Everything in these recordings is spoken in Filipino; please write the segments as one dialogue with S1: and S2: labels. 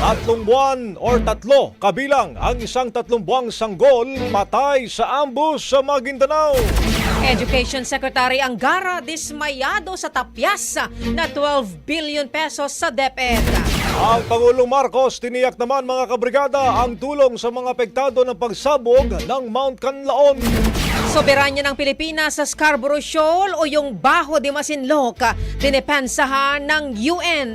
S1: Tatlong buwan or tatlo kabilang ang isang tatlong buwang sanggol patay sa ambus sa Maguindanao.
S2: Education Secretary Angara dismayado sa tapyas na 12 billion pesos sa DepEd.
S1: Ang Pangulong Marcos tiniyak naman mga kabrigada ang tulong sa mga apektado ng pagsabog ng Mount Canlaon.
S2: Soberanya ng Pilipinas sa Scarborough Shoal o yung Baho de Masinloc, dinepensahan ng UN.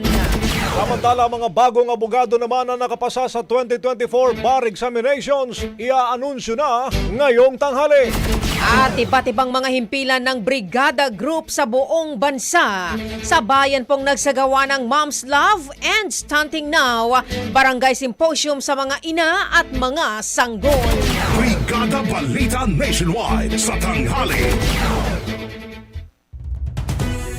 S1: Samantala mga bagong abogado naman na nakapasa sa 2024 bar examinations, iaanunsyo na ngayong tanghali.
S2: At iba't ibang mga himpilan ng Brigada Group sa buong bansa. Sa bayan pong nagsagawa ng Mom's Love and Stunting Now, Barangay Symposium sa mga ina at mga sanggol.
S3: Brigada Balita Nationwide. Sa tanghali.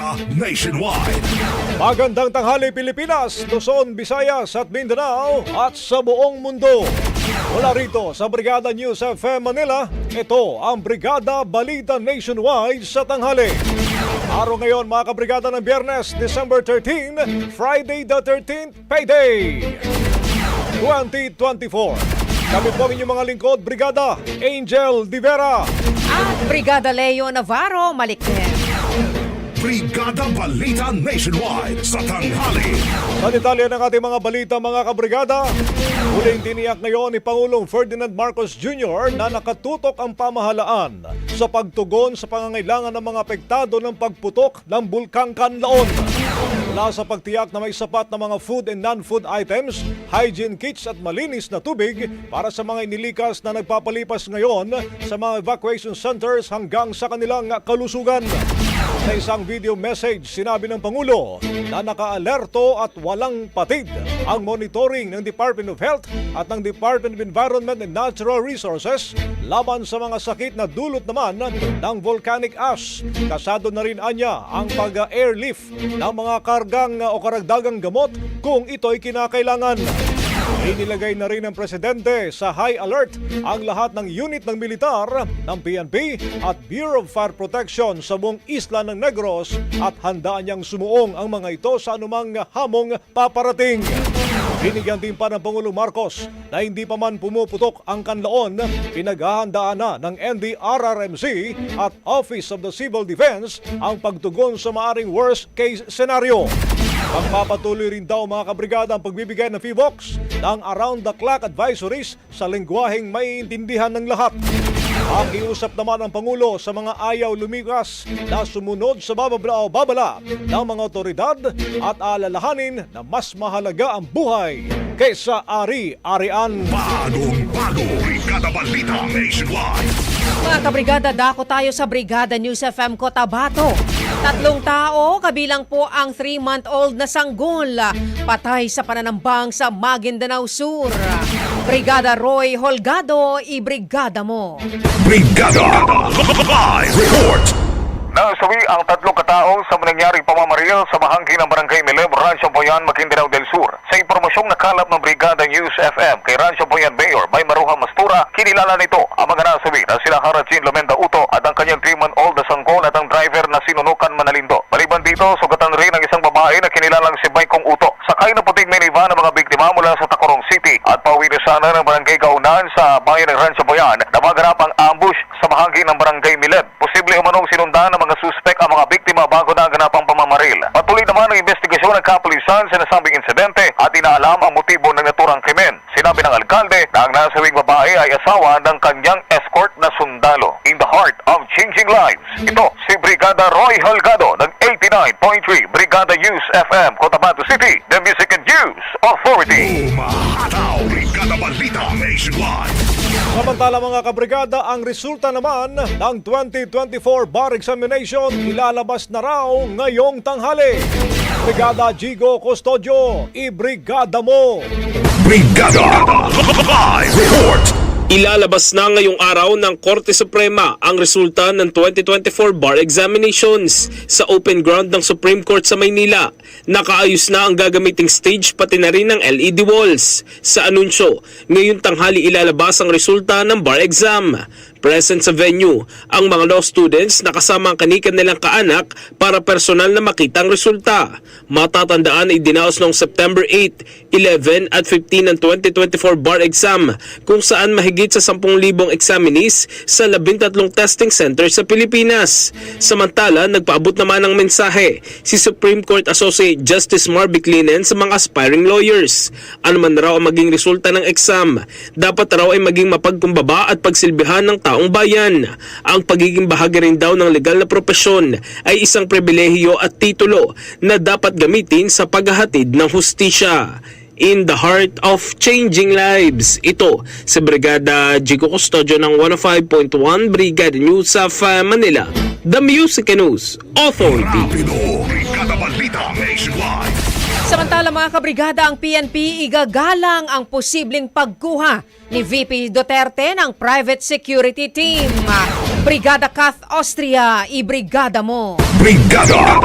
S3: Balita Nationwide.
S1: Magandang tanghali Pilipinas, Luzon, Visayas at Mindanao at sa buong mundo. Mula rito sa Brigada News FM Manila, ito ang Brigada Balita Nationwide sa tanghali. Araw ngayon mga kabrigada ng Biyernes, December 13, Friday the 13th, payday! 2024. Kami po ang inyong mga lingkod, Brigada Angel Divera.
S2: At Brigada Leo Navarro Malikden.
S3: Brigada Balita Nationwide sa tanghali.
S1: Sa detalye ng ating mga balita mga kabrigada, muling tiniyak ngayon ni Pangulong Ferdinand Marcos Jr. na nakatutok ang pamahalaan sa pagtugon sa pangangailangan ng mga apektado ng pagputok ng Bulkang Kanlaon. Mula sa pagtiyak na may sapat na mga food and non-food items, hygiene kits at malinis na tubig para sa mga inilikas na nagpapalipas ngayon sa mga evacuation centers hanggang sa kanilang kalusugan. Sa isang video message, sinabi ng Pangulo na naka-alerto at walang patid ang monitoring ng Department of Health at ng Department of Environment and Natural Resources laban sa mga sakit na dulot naman ng volcanic ash. Kasado na rin anya ang pag-airlift ng mga kargang o karagdagang gamot kung ito'y kinakailangan. Inilagay na rin ng presidente sa high alert ang lahat ng unit ng militar ng PNP at Bureau of Fire Protection sa buong isla ng Negros at handaan niyang sumuong ang mga ito sa anumang hamong paparating. Binigyan din pa ng Pangulong Marcos na hindi pa man pumuputok ang kanlaon, pinaghahandaan na ng NDRRMC at Office of the Civil Defense ang pagtugon sa maaring worst case scenario. Magpapatuloy rin daw mga kabrigada ang pagbibigay ng FIVOX ng around-the-clock advisories sa lingwaheng maiintindihan ng lahat. Pakiusap naman ang Pangulo sa mga ayaw lumikas na sumunod sa babala o babala ng mga otoridad at alalahanin na mas mahalaga ang buhay kaysa ari-arian.
S3: Bagong bago Brigada Balita Nationwide.
S2: Mga kabrigada, dako tayo sa Brigada News FM Cotabato. Tatlong tao, kabilang po ang 3-month-old na sanggol, patay sa pananambang sa Maguindanao Sur. Brigada Roy Holgado, i-brigada mo.
S3: Brigada Live Report.
S4: Nasawi ang tatlong kataong sa nangyaring pamamaril sa bahagi ng Barangay Mileb, Rancho Boyan, Maguindanao del Sur. Impormasyong nakalap ng Brigada News FM kay Rancho Boyan Mayor May Maruha Mastura, kinilala nito ang mga nasawi na sila Harajin Lomenda Uto at ang kanyang 3-month-old na sanggol at ang driver na sinunukan Manalindo. Maliban dito, sugatan rin ang isang babae na kinilalang si Baikong Uto. Sakay ng puting minivan ng mga biktima mula sa Tacorong City at pauwi na sana ng Barangay Gaunan sa bayan ng Rancho Boyan na maganap ang ambush sa bahagi ng Barangay Mileb. Posible umanong sinundan ng mga suspek ang mga biktima bago naganap ang pamamaril. Patuloy naman ang investigasyon ng kapulisan sa nasabing insidente at inaalam ang motibo ng naturang krimen. Sinabi ng alkalde na ang nasawing babae ay asawa ng kanyang escort na sundalo. In the heart of changing lives. Ito si Brigada Roy Holgado ng 89.3 Brigada News FM Cotabato City, the Music and News Authority.
S3: Umahataw Brigada Balita Nationwide.
S1: Samantala mga kabrigada, ang resulta naman ng 2024 bar examination ilalabas na raw ngayong tanghali. Brigada Jigo Custodio, i-brigada mo!
S3: Brigada Live Report.
S5: Ilalabas na ngayong araw ng Korte Suprema ang resulta ng 2024 bar examinations sa open ground ng Supreme Court sa Maynila. Nakaayos na ang gagamiting stage pati na rin ng LED walls. Sa anunsyo, ngayong tanghali ilalabas ang resulta ng bar exam. Present sa venue ang mga law students na kasama ang kanikan nilang kaanak para personal na makita ang resulta. Matatandaan ay dinaos noong September 8, 11 at 15 ng 2024 bar exam kung saan mahigit sa 10,000 examinees sa 13 testing centers sa Pilipinas. Samantala, nagpaabot naman ng mensahe si Supreme Court Associate Justice Marvick Linen sa mga aspiring lawyers. Ano man raw ang maging resulta ng exam, dapat raw ay maging mapagkumbaba at pagsilbihan ng taong bayan. Ang pagiging bahagi rin daw ng legal na propesyon ay isang pribilehiyo at titulo na dapat gamitin sa paghahatid ng hustisya. In the heart of changing lives. Ito sa Brigada Jigo Custodio ng 105.1 Brigada News of Manila. The Music News Authority.
S3: Rapido Brigada Balita Nationwide.
S2: Samantala mga kabrigada, ang PNP igagalang ang posibleng pagkuha ni VP Duterte ng private security team. Brigada Kath Austria, i-brigada mo.
S3: Brigada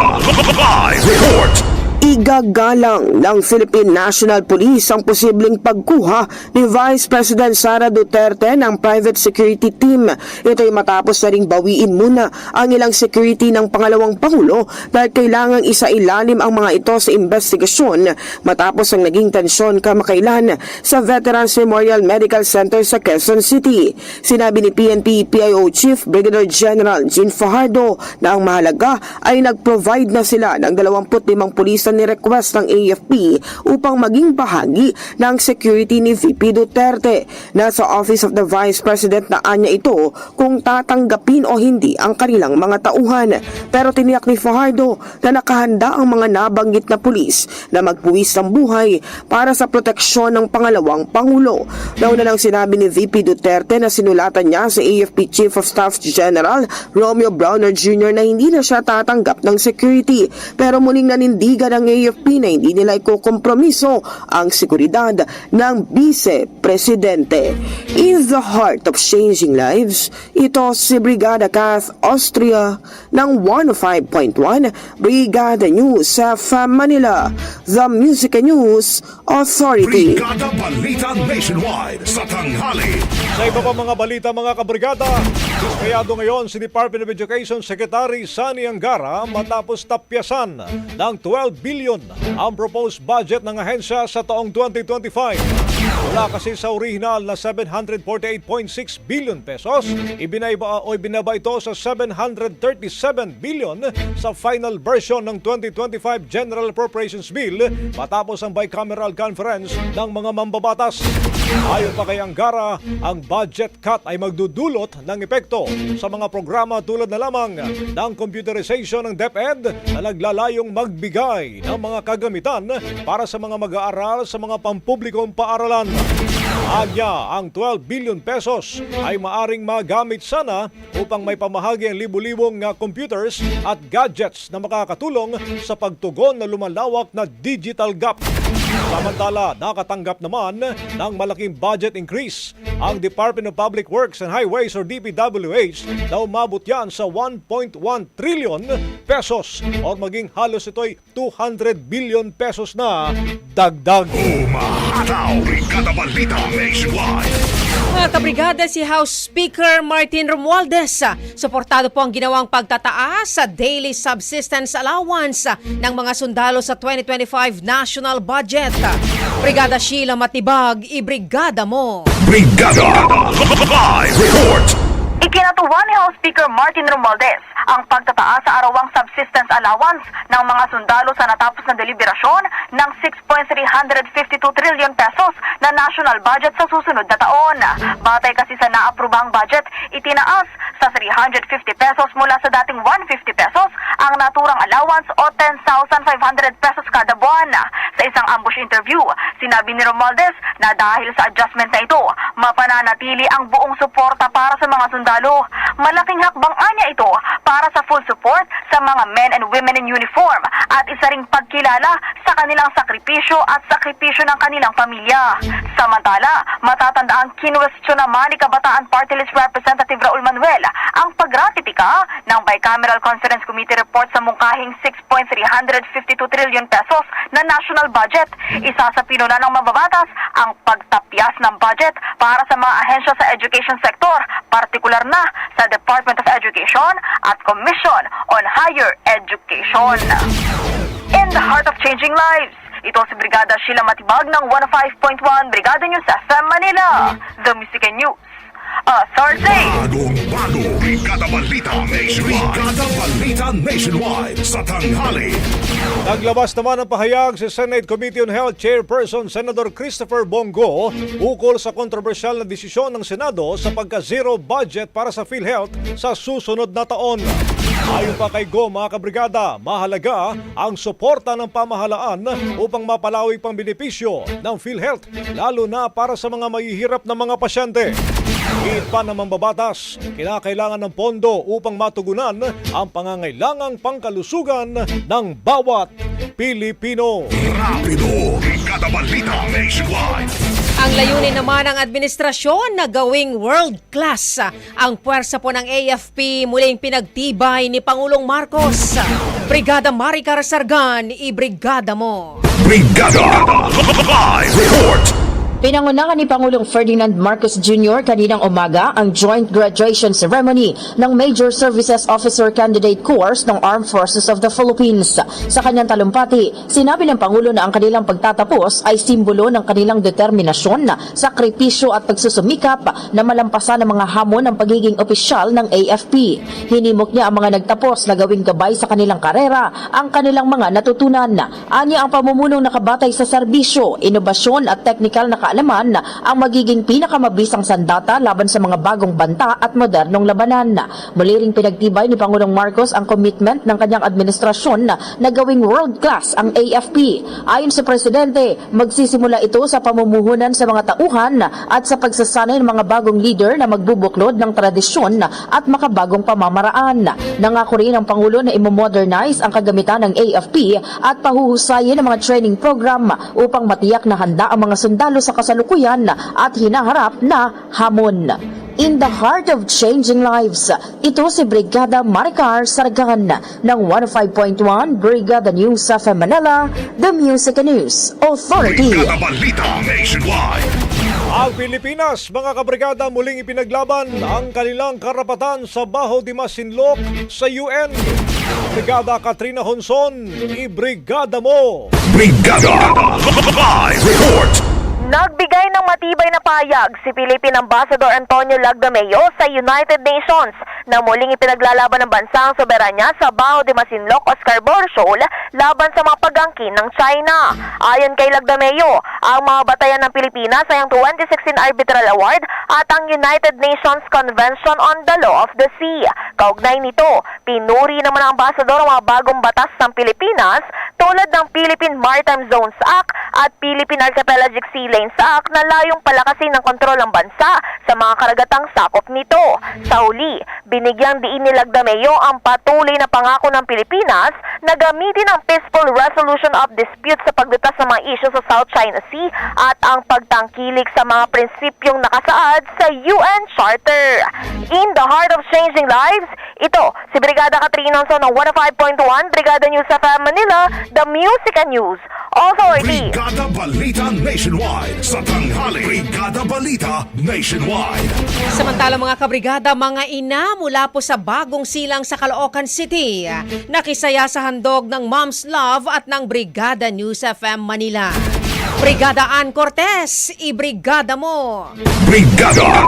S3: Live Report.
S6: Igagalang ng Philippine National Police ang posibleng pagkuha ni Vice President Sara Duterte ng private security team. Ito'y matapos na ring bawiin muna ang ilang security ng pangalawang Pangulo dahil kailangang isailalim ang mga ito sa investigasyon matapos ang naging tensyon kamakailan sa Veterans Memorial Medical Center sa Quezon City. Sinabi ni PNP PIO Chief Brigadier General Jean Fajardo na ang mahalaga ay nag-provide na sila ng 25 pulis na ni-request ng AFP upang maging bahagi ng security ni VP Duterte. Nasa Office of the Vice President na anya ito kung tatanggapin o hindi ang kanilang mga tauhan. Pero tiniyak ni Fajardo na nakahanda ang mga nabanggit na pulis na magpuwis ng buhay para sa proteksyon ng pangalawang Pangulo. Nauna lang sinabi ni VP Duterte na sinulatan niya sa AFP Chief of Staff General Romeo Browner Jr. na hindi na siya tatanggap ng security pero muling nanindigan ng AFP na hindi nila ikukompromiso ang seguridad ng Vice Presidente. In the heart of changing lives, ito si Brigada Kath Austria ng 105.1 Brigada News sa Manila, The Music and News Authority.
S3: Brigada Balita Nationwide sa tanghali.
S1: Sa iba pa mga balita mga kabrigada, diskayado ngayon si Department of Education Secretary Sani Angara matapos tapyasan ng 12 billion ang proposed budget ng ahensya sa taong 2025. Wala kasi sa original na 748.6 billion pesos, ibinaiba o ibinaba ito sa 737 billion sa final version ng 2025 General Appropriations Bill matapos ang bicameral conference ng mga mambabatas. Ayon pa kay Angara, ang budget cut ay magdudulot ng epekto sa mga programa tulad na lamang ng computerization ng DepEd na naglalayong magbigay ng mga kagamitan para sa mga mag-aaral sa mga pampublikong paaralan. Anya, ang 12 billion pesos ay maaring magamit sana upang may pamahagi ang libu-libong uh, computers at gadgets na makakatulong sa pagtugon na lumalawak na digital gap. Samantala, nakatanggap naman ng malaking budget increase ang Department of Public Works and Highways or DPWH na umabot yan sa 1.1 trillion pesos or maging halos ito'y 200 billion pesos na dagdag.
S3: Umahataw, Brigada Balita Nationwide.
S2: Mga kabrigada, si House Speaker Martin Romualdez, ah, suportado po ang ginawang pagtataas sa daily subsistence allowance ah, ng mga sundalo sa 2025 national budget. Brigada Sheila Matibag, ibrigada mo!
S3: Brigada Live Report.
S7: Ikinatuwa ni House Speaker Martin Romualdez ang pagtataas sa arawang subsistence allowance ng mga sundalo sa natapos na deliberasyon ng 6.352 trillion pesos na national budget sa susunod na taon. Batay kasi sa naaprubang budget, itinaas sa 350 pesos mula sa dating 150 pesos ang naturang allowance o 10,500 pesos kada buwan. Sa isang ambush interview, sinabi ni Romualdez na dahil sa adjustment na ito, mapananatili ang buong suporta para sa mga sundalo. Malaking hakbang anya ito para sa full support sa mga men and women in uniform at isa ring pagkilala sa kanilang sakripisyo at sakripisyo ng kanilang pamilya. Samantala, matatandaan kinwestiyon naman ni Kabataan Party List Representative Raul Manuel ang pagratitika ng Bicameral Conference Committee report sa mungkahing 6.352 trillion pesos na national budget. Isa sa pinuna ng mababatas ang pagtapyas ng budget para sa mga ahensya sa education sector, partikular na sa Department of Education at Commission on Higher Education. In the heart of changing lives, ito si Brigada Sheila Matibag ng 105.1 Brigada News FM Manila, The Music and News. Authority!
S3: Bagong bago. Brigada Balita Nationwide. Brigada Balita Nationwide sa tanghali.
S1: Naglabas naman ang pahayag si Senate Committee on Health Chairperson Senator Christopher Bongo ukol sa kontrobersyal na desisyon ng Senado sa pagka-zero budget para sa PhilHealth sa susunod na taon. Ayon pa kay Go mga kabrigada, mahalaga ang suporta ng pamahalaan upang mapalawig pang benepisyo ng PhilHealth lalo na para sa mga mahihirap na mga pasyente. Higit pa ng mambabatas, kinakailangan ng pondo upang matugunan ang pangangailangang pangkalusugan ng bawat Pilipino.
S3: Rapido, Balita Nationwide.
S2: Ang layunin naman ng administrasyon na gawing world class ang puwersa po ng AFP muling pinagtibay ni Pangulong Marcos. Brigada Maricar Sargan, ibrigada mo.
S3: Brigada Live Report.
S8: Pinangunahan ni Pangulong Ferdinand Marcos Jr. kaninang umaga ang joint graduation ceremony ng Major Services Officer Candidate Course ng Armed Forces of the Philippines. Sa kanyang talumpati, sinabi ng Pangulo na ang kanilang pagtatapos ay simbolo ng kanilang determinasyon, sakripisyo at pagsusumikap na malampasan ang mga hamon ng pagiging opisyal ng AFP. Hinimok niya ang mga nagtapos na gawing gabay sa kanilang karera ang kanilang mga natutunan. Anya ang pamumunong nakabatay sa serbisyo, inobasyon at teknikal na ang magiging pinakamabisang sandata laban sa mga bagong banta at modernong labanan. Muli ring pinagtibay ni Pangulong Marcos ang commitment ng kanyang administrasyon na gawing world class ang AFP. Ayon sa Presidente, magsisimula ito sa pamumuhunan sa mga tauhan at sa pagsasanay ng mga bagong leader na magbubuklod ng tradisyon at makabagong pamamaraan. Nangako rin ang Pangulo na imomodernize ang kagamitan ng AFP at pahuhusayin ang mga training program upang matiyak na handa ang mga sundalo sa kasalukuyan at hinaharap na hamon. In the heart of changing lives, ito si Brigada Maricar Sargan ng 105.1 Brigada News sa Manila, The Music and News Authority.
S3: Brigada Balita Nationwide.
S1: Ang Pilipinas, mga kabrigada, muling ipinaglaban ang kanilang karapatan sa Baho de Masinloc sa UN. Brigada Katrina Honson, ibrigada mo!
S3: Brigada Live Report.
S9: Nagbigay ng matibay na payag si Philippine Ambassador Antonio Lagdameo sa United Nations na muling ipinaglalaban ng bansa ang soberanya sa Baho de Masinloc o Scarborough Shoal laban sa mga pagangkin ng China. Ayon kay Lagdameo, ang mga batayan ng Pilipinas ay ang 2016 Arbitral Award at ang United Nations Convention on the Law of the Sea. Kaugnay nito, pinuri naman ng ambassador ang mga bagong batas ng Pilipinas tulad ng Philippine Maritime Zones Act at Philippine Archipelagic Sea Lanes Act na layong palakasin ng kontrol ng bansa sa mga karagatang sakop nito. Sa huli, binigyang diin ni Lagdameo ang patuloy na pangako ng Pilipinas na gamitin ang peaceful resolution of disputes sa paglutas sa mga isyu sa South China Sea at ang pagtangkilik sa mga prinsipyong nakasaad sa UN Charter. In the heart of changing lives, ito si Brigada Katrina Honson ng 105.1 Brigada News FM Manila, The Music and News Authority.
S3: Brigada Balita Nationwide. Sa tanghali, Brigada Balita Nationwide.
S2: Samantala mga kabrigada, mga ina mula po sa bagong silang sa Caloocan City, nakisaya sa handog ng Mom's Love at ng Brigada News FM Manila. Brigada Ann Cortez, ibrigada mo!
S3: Brigada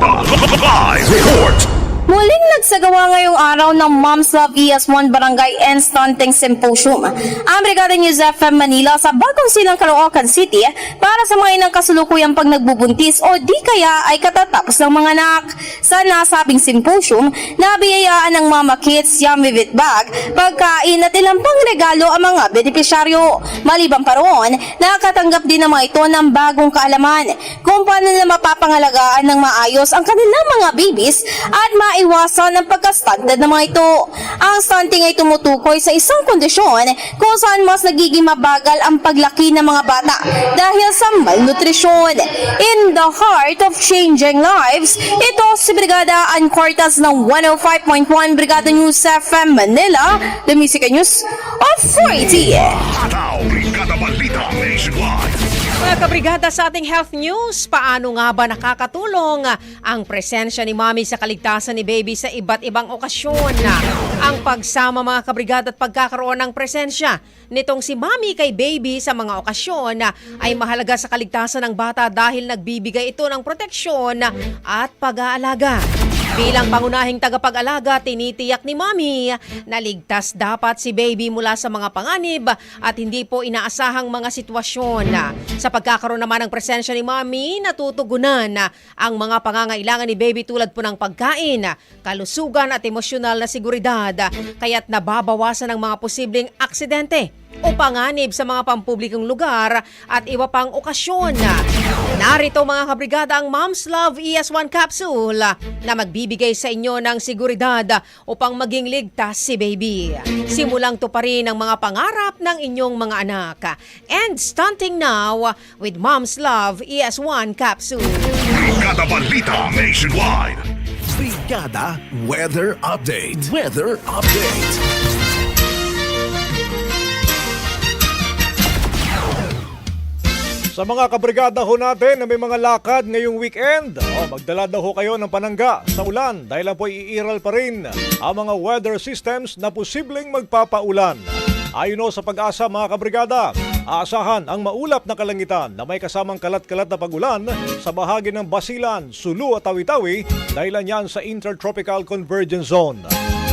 S3: Live Report.
S10: Muling nagsagawa ngayong araw ng Moms Love ES1 Barangay and Stunting Symposium. Ang Brigada News FM Manila sa bagong silang Caloocan City para sa mga inang kasulukuyang pag nagbubuntis o di kaya ay katatapos ng mga anak. Sa nasabing symposium, nabiyayaan ng Mama Kids Yummy With Bag, pagkain at ilang pang regalo ang mga benepisyaryo. Maliban pa roon, nakatanggap din ng mga ito ng bagong kaalaman kung paano na mapapangalagaan ng maayos ang kanilang mga babies at maiwasan ang pagka-stunted ng mga ito. Ang stunting ay tumutukoy sa isang kondisyon kung saan mas nagiging mabagal ang paglaki ng mga bata dahil sa malnutrisyon. In the heart of changing lives, ito si Brigada Ann Cortez ng 105.1 Brigada News FM Manila, The Music News
S3: Balita Nationwide.
S2: Mga kabrigada sa ating health news, paano nga ba nakakatulong ang presensya ni Mami sa kaligtasan ni Baby sa iba't ibang okasyon? Ang pagsama mga kabrigada at pagkakaroon ng presensya nitong si Mami kay Baby sa mga okasyon ay mahalaga sa kaligtasan ng bata dahil nagbibigay ito ng proteksyon at pag-aalaga. Bilang pangunahing tagapag-alaga, tinitiyak ni Mami na ligtas dapat si baby mula sa mga panganib at hindi po inaasahang mga sitwasyon. Sa pagkakaroon naman ng presensya ni Mami, natutugunan ang mga pangangailangan ni baby tulad po ng pagkain, kalusugan at emosyonal na seguridad, kaya't nababawasan ang mga posibleng aksidente o panganib sa mga pampublikong lugar at iba pang okasyon. Narito mga kabrigada ang Mom's Love ES1 capsule na magbibigay sa inyo ng seguridad upang maging ligtas si baby. Simulang to pa rin ang mga pangarap ng inyong mga anak. And stunting now with Mom's Love ES1 capsule.
S3: Brigada Balita Nationwide.
S11: Brigada Weather Update. Weather Update.
S1: Sa mga kabrigada ho natin na may mga lakad ngayong weekend, oh, magdala daw ho kayo ng panangga sa ulan dahil po iiral pa rin ang mga weather systems na posibleng magpapaulan. Ayon sa pag-asa mga kabrigada, aasahan ang maulap na kalangitan na may kasamang kalat-kalat na pagulan sa bahagi ng Basilan, Sulu at Tawi-Tawi dahilan yan sa Intertropical Convergence Zone.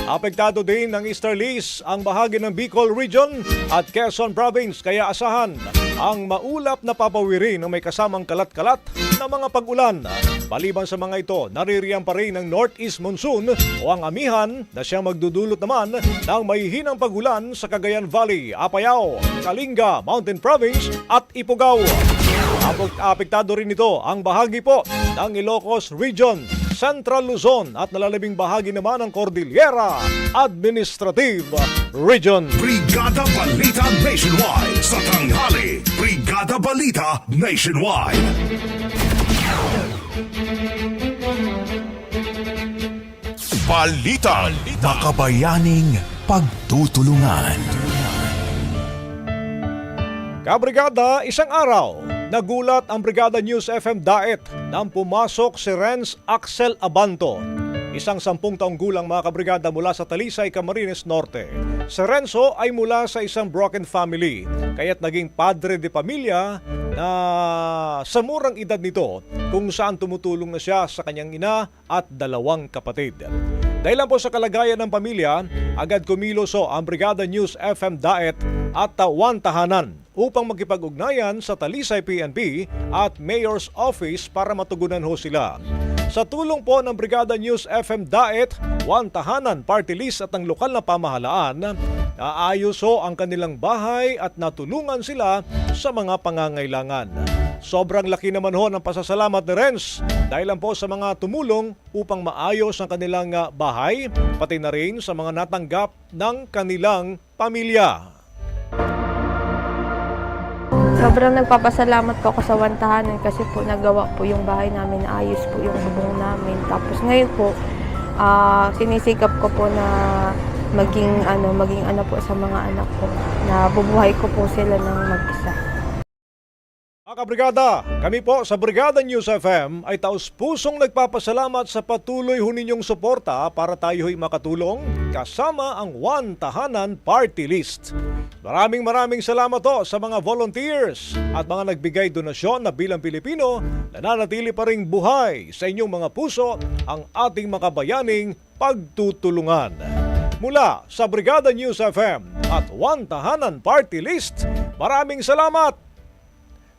S1: Apektado din ng easterlies ang bahagi ng Bicol Region at Quezon Province kaya asahan ang maulap na papawirin ng may kasamang kalat-kalat na mga pag-ulan. Baliban sa mga ito, naririyan pa rin ang northeast monsoon o ang amihan na siyang magdudulot naman ng mahihinang pag-ulan sa Cagayan Valley, Apayao, Kalinga, Mountain Province at Ifugao. Apek- Apektado rin ito ang bahagi po ng Ilocos Region, Central Luzon at nalalabing bahagi naman ng Cordillera Administrative Region.
S3: Brigada Balita Nationwide sa tanghali. Brigada Balita Nationwide.
S11: Balita. Makabayaning pagtutulungan.
S1: Kabrigada, isang araw, nagulat ang Brigada News FM Daet nang pumasok si Renz Axel Abanto, isang sampung taong gulang mga kabrigada mula sa Talisay, Camarines Norte. Si Renzo ay mula sa isang broken family, kaya't naging padre de pamilya na sa murang edad nito kung saan tumutulong na siya sa kanyang ina at dalawang kapatid. Dahil po sa kalagayan ng pamilya, agad kumiloso ang Brigada News FM Daet at Tawan Tahanan upang makipag-ugnayan sa Talisay PNP at Mayor's Office para matugunan ho sila. Sa tulong po ng Brigada News FM Daet, Wan Tahanan Party List at ang lokal na pamahalaan, naayos ho ang kanilang bahay at natulungan sila sa mga pangangailangan. Sobrang laki naman ho ng pasasalamat ni Renz dahil po sa mga tumulong upang maayos ang kanilang ah, bahay, pati na rin sa mga natanggap ng kanilang pamilya.
S12: Sobrang nagpapasalamat po ako sa Wantahanan kasi po nagawa po yung bahay namin, naayos po yung bubong namin. Tapos ngayon po, ah, sinisikap ko po na maging ano, maging ano po sa mga anak ko, na bubuhay ko po sila ng mag-isa.
S1: Kabrigada, kami po sa Brigada News FM ay taos pusong nagpapasalamat sa patuloy ho ninyong suporta para tayo'y makatulong kasama ang One Tahanan Party List. Maraming maraming salamat to sa mga volunteers at mga nagbigay donasyon na bilang Pilipino nananatili pa ring buhay sa inyong mga puso ang ating makabayaning pagtutulungan. Mula sa Brigada News FM at One Tahanan Party List, maraming salamat!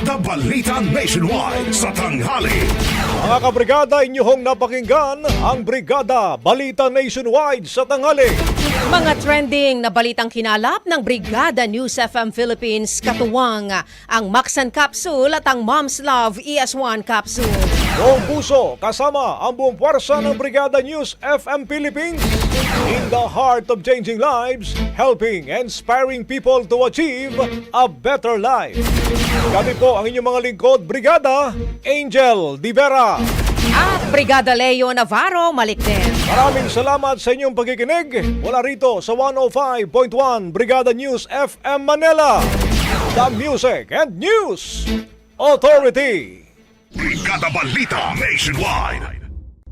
S3: Brigada Balita Nationwide. Sa tanghali.
S1: Mga kabrigada, inyong napakinggan ang Brigada Balita Nationwide sa tanghali.
S2: Mga trending na balitang kinalap ng Brigada News FM Philippines katuwang ang Maxan Capsule at ang Mom's Love ES1 Capsule.
S1: Buong puso kasama ang buong puwersa ng Brigada News FM Philippines. In the heart of changing lives, helping and inspiring people to achieve a better life. Kami po ang inyong mga lingkod, Brigada Angel Divera.
S2: At Brigada Leo Navarro Malikden.
S1: Maraming salamat sa inyong pagkikinig. Wala rito sa 105.1 Brigada News FM Manila. The Music and News Authority.
S3: Brigada Balita Nationwide.